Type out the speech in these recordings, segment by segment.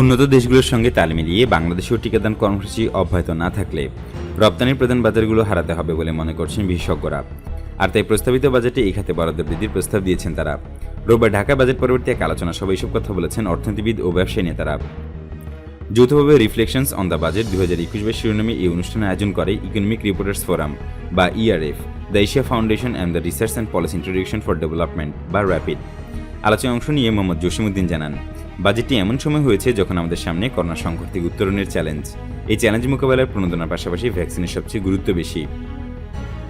উন্নত দেশগুলোর সঙ্গে তাল মিলিয়ে বাংলাদেশেও টিকাদান কর্মসূচি অব্যাহত না থাকলে রপ্তানির প্রধান বাজারগুলো হারাতে হবে বলে মনে করছেন বিশেষজ্ঞরা। আর তাই প্রস্তাবিত বাজেটে এই খাতে বরাদ্দ বৃদ্ধির প্রস্তাব দিয়েছেন তারা। রোববার ঢাকা বাজেট পরবর্তী এক আলোচনা সভায় এসব কথা বলেছেন অর্থনীতিবিদ ও ব্যবসায়ী নেতারা। যৌথভাবে রিফ্লেকশনস অন দ্য বাজেট দু হাজার একুশ বাইশ শিরোনামে এই অনুষ্ঠানের আয়োজন করে ইকোনমিক রিপোর্টার্স ফোরাম বা ERF the Asia foundation and the research and policy introduction for development বা র্যাপিড আলোচনায় অংশ নিয়ে মোহাম্মদ জসিমুদ্দিন জানান, বাজেটটি এমন সময় হয়েছে যখন আমাদের সামনে করোনা সংকট থেকে উত্তরণের চ্যালেঞ্জ এই চ্যালেঞ্জ মোকাবেলায় প্রণোদনার পাশাপাশি ভ্যাকসিনের সবচেয়ে গুরুত্ব বেশি।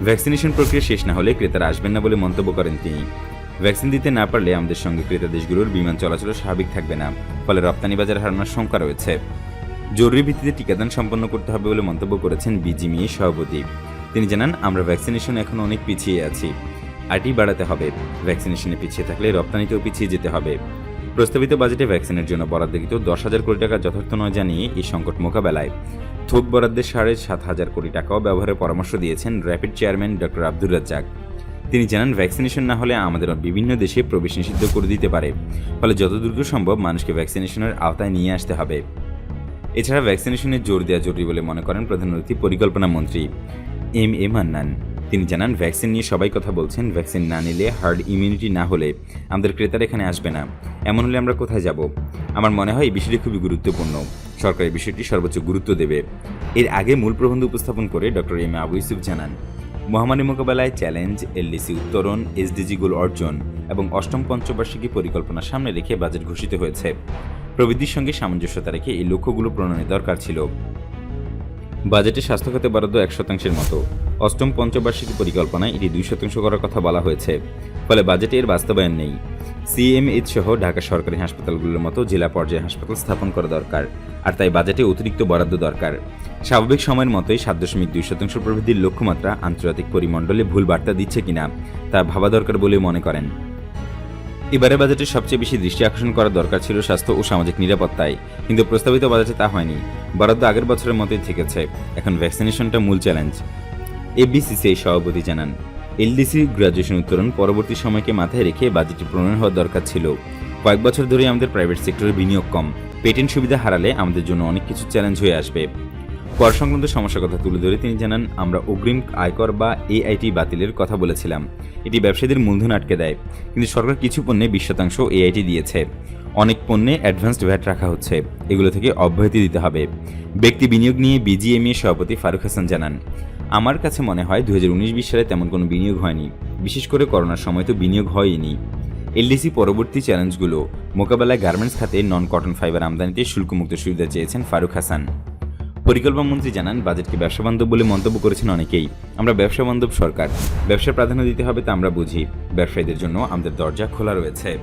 ভ্যাকসিনেশন প্রক্রিয়া শেষ না হলে ক্রেতারা আসবেন না বলে মন্তব্য করেন তিনি। ভ্যাকসিন দিতে না পারলে আমাদের সঙ্গে ক্রেতা দেশগুলোর বিমান চলাচল স্বাভাবিক থাকবে না, ফলে রপ্তানি বাজার হারানোর শঙ্কা রয়েছে। জরুরি ভিত্তিতে টিকাদান সম্পন্ন করতে হবে বলে মন্তব্য করেছেন বিজিমিএ সভাপতি। তিনি জানান, আমরা ভ্যাকসিনেশন এখন অনেক পিছিয়ে আছি। আরটি বাড়াতে হবে। ভ্যাকসিনেশনে পিছিয়ে থাকলে রপ্তানিতেও পিছিয়ে যেতে হবে। প্রস্তাবিত বাজেটে ভ্যাকসিনের জন্য বরাদ্দকৃত দশ হাজার কোটি টাকা যথার্থ নয় জানিয়ে এই সংকট মোকাবেলায়। থোক বরাদ্দের সাড়ে সাত হাজার কোটি টাকাও ব্যবহারের পরামর্শ দিয়েছেন RAPID chairman doctor Abdur Razzaq. তিনি জানান ভ্যাকসিনেশন না হলে আমাদের বিভিন্ন দেশে প্রবেশ নিষিদ্ধ করে দিতে পারে। ফলে যত দ্রুত সম্ভব মানুষকে ভ্যাকসিনেশনের আওতায় নিয়ে আসতে হবে। এছাড়া ভ্যাকসিনেশনে জোর দেওয়া জরুরি বলে মনে করেন প্রধান অতিথি পরিকল্পনা মন্ত্রী এম এ মান্নান। তিনি জানান ভ্যাকসিন নিয়ে সবাই কথা বলছেন। ভ্যাকসিন না নিলে হার্ড ইমিউনিটি না হলে আমাদের ক্রেতারা এখানে আসবে না। এমন হলে আমরা কোথায় যাব? আমার মনে হয় এই বিষয়টি খুবই গুরুত্বপূর্ণ। সরকার এই বিষয়টি সর্বোচ্চ গুরুত্ব দেবে। এর আগে মূল প্রবন্ধ উপস্থাপন করে ডক্টর এম আবু ইউসুফ জানান, মহামারী মোকাবেলায় চ্যালেঞ্জ, এলডিসি উত্তরণ, এসডিজি গোল অর্জন এবং অষ্টম পঞ্চবার্ষিকী পরিকল্পনা সামনে রেখে বাজেট ঘোষিত হয়েছে। প্রবৃদ্ধির সঙ্গে সামঞ্জস্যতা রেখে এই লক্ষ্যগুলো প্রণয়নের দরকার ছিল। বাজেটে স্বাস্থ্য খাতে বরাদ্দ এক শতাংশের মতো। অষ্টম পঞ্চবার্ষিকী পরিকল্পনায় এটি দুই শতাংশ করার কথা বলা হয়েছে। ফলে বাজেটে এর বাস্তবায়ন নেই। সিএমএইচ সহ ঢাকা সরকারি হাসপাতালগুলোর মতো জেলা পর্যায়ে হাসপাতাল স্থাপন করা দরকার। আর তাই বাজেটে অতিরিক্ত বরাদ্দ দরকার। স্বাভাবিক সময়ের মতোই সাত দশমিক দুই শতাংশ প্রবৃদ্ধির লক্ষ্যমাত্রা আন্তর্জাতিক পরিমণ্ডলে ভুল বার্তা দিচ্ছে কিনা, তা ভাবা দরকার বলে মনে করেন। এবারে বাজেটে সবচেয়ে বেশি দৃষ্টি আকর্ষণ করা দরকার ছিল স্বাস্থ্য ও সামাজিক নিরাপত্তায়। কিন্তু প্রস্তাবিত বাজেটে তা হয়নি। বরাদ্দ আগের বছরের মতোই থেকেছে। এখন ভ্যাকসিনেশনটা মূল চ্যালেঞ্জ। এবিসিসিআই সভাপতি জানান এলডিসি গ্রাজুয়েশন উত্তরণ পরবর্তী সময়কে মাথায় রেখে বাজেটটি প্রণয়ন হওয়ার দরকার ছিল। কয়েক বছর ধরে আমাদের প্রাইভেট সেক্টরে বিনিয়োগ কম। পেটেন্ট সুবিধা হারালে আমাদের জন্য অনেক কিছু চ্যালেঞ্জ হয়ে আসবে। কর সংক্রান্ত সমস্যার কথা তুলে ধরে তিনি জানান, আমরা অগ্রিম আয়কর বা এআইটি বাতিলের কথা বলেছিলাম। এটি ব্যবসায়ীদের মূলধন আটকে দেয়। কিন্তু সরকার কিছু পণ্যে বিশ শতাংশ এআইটি দিয়েছে। অনেক পণ্যে অ্যাডভান্সড ভ্যাট রাখা হচ্ছে। এগুলো থেকে অব্যাহতি দিতে হবে। ব্যক্তি বিনিয়োগ নিয়ে বিজিএমএ সভাপতি ফারুক হাসান জানান, আমার কাছে মনে হয় দু হাজার উনিশ বিশ সালে তেমন কোনো বিনিয়োগ হয়নি। বিশেষ করে করোনার সময় তো বিনিয়োগ হয়নি এলডিসি পরবর্তী চ্যালেঞ্জগুলো মোকাবেলায় গার্মেন্টস খাতে নন কটন ফাইবার আমদানিতে শুল্কমুক্ত সুবিধা চেয়েছেন ফারুক হাসান। পরিকল্পনা মন্ত্রী জানান, বাজেটকে ব্যবসা বান্ধব বলে মন্তব্য করেছেন অনেকেই। আমরা ব্যবসা বান্ধব সরকার। ব্যবসার প্রাধান্য দিতে হবে তা আমরা বুঝি। ব্যবসায়ীদের জন্য আমাদের দরজা খোলা রয়েছে।